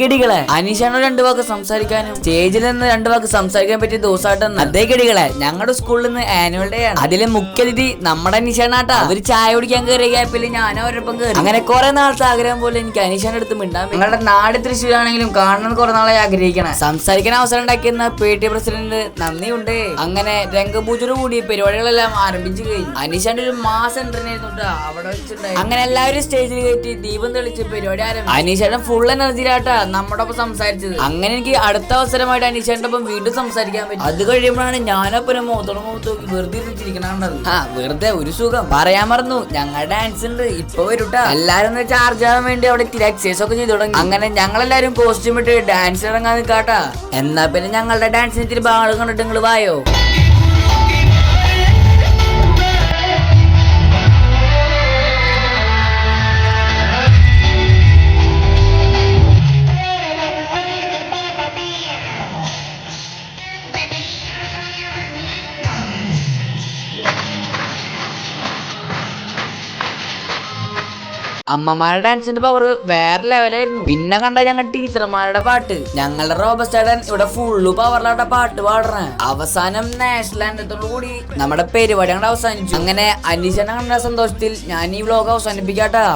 ഗടികളെ അനീഷാണ് രണ്ടു വാക്ക് സംസാരിക്കാനും? സ്റ്റേജിൽ നിന്ന് രണ്ടു വാക്ക് സംസാരിക്കാൻ പറ്റിയ ദിവസമായിട്ടെന്ന്. അതേ ഗടികളെ ഞങ്ങളുടെ സ്കൂളിൽ നിന്ന് ആനുവൽ ഡേ ആണ്. അതിലെ മുഖ്യതിഥി നമ്മുടെ അനീഷാണാട്ടാ അവർ ചായ കുടിക്കാൻ കയറിയ ഗ്യാപ്പിൽ ഞാൻ അവരൊപ്പം കയറി അങ്ങനെ കുറെ നാളത്തെ ആഗ്രഹം പോലെ എനിക്ക് അനീഷാന്റെ അടുത്ത് മിണ്ടാൻ നിങ്ങളുടെ നാട് തൃശ്ശൂരാണെങ്കിലും കാണണം കുറെ നാളെ ആഗ്രഹിക്കണം. സംസാരിക്കാൻ അവസരം ഉണ്ടാക്കിയെന്ന പി ടി പ്രസിഡന്റ് നന്ദിയുണ്ട്. അങ്ങനെ രംഗപൂജയോട് കൂടി പരിപാടികളെല്ലാം ആരംഭിച്ചു കഴിഞ്ഞു. അനീഷാന്റെ ഒരു മാസം എൻട്രനായിരുന്നു അവിടെ വെച്ചിട്ടുണ്ടായി അങ്ങനെ എല്ലാവരും സ്റ്റേജിൽ കയറ്റി ദീപം തെളിച്ച് പരിപാടി ആരംഭിച്ചു. അനീഷേട്ടൻ ഫുൾ എനർജിയിലാട്ടാ നമ്മുടെ ഒപ്പം സംസാരിച്ചത്. അങ്ങനെ എനിക്ക് അടുത്ത അവസരമായിട്ട് അനീഷേട്ടന്റെ ഒപ്പം വീണ്ടും സംസാരിക്കാൻ പറ്റും. അത് കഴിയുമ്പോഴാണ് ഞാനപ്പം മുഖത്തോട് മുഖത്ത് നോക്കി വെറുതെ ഇരുന്നിട്ടിരിക്കണത് ആ വെറുതെ ഒരു സുഖം. പറയാൻ മറന്നു. ഞങ്ങളുടെ ഡാൻസ് ഉണ്ട്. ഇപ്പൊ വരൂട്ട. എല്ലാരും ചാർജ് ആവാൻ വേണ്ടി അവിടെ എക്സസൈസ് ഒക്കെ ചെയ്തു തുടങ്ങി. അങ്ങനെ ഞങ്ങളെല്ലാരും കോസ്റ്റ്യൂം ഇട്ട് ഡാൻസ് ഇറങ്ങാൻ നിൽക്കാട്ടാ എന്നാ പിന്നെ ഞങ്ങളുടെ ഡാൻസിന് ഇത്തിരി ബാൾ കണ്ടിട്ട് നിങ്ങൾ വായോ? അമ്മമാരുടെ ഡാൻസിന്റെ പവർ വേറെ ലെവലായിരുന്നു പിന്നെ കണ്ട ഞങ്ങൾ ടീച്ചർമാരുടെ പാട്ട്. ഞങ്ങളുടെ റോബസ്റ്റേഡൻ ഇവിടെ ഫുള്ള് പവറിലാട്ട പാട്ട് പാടണേ അവസാനം നാഷണൽ ആൻഡത്തോടു കൂടി നമ്മുടെ പരിപാടി അങ്ങോട്ട് അവസാനിച്ചു. അങ്ങനെ അനീഷനെ കണ്ട സന്തോഷത്തിൽ ഞാൻ ഈ വ്ലോഗ് അവസാനിപ്പിക്കാട്ടാ.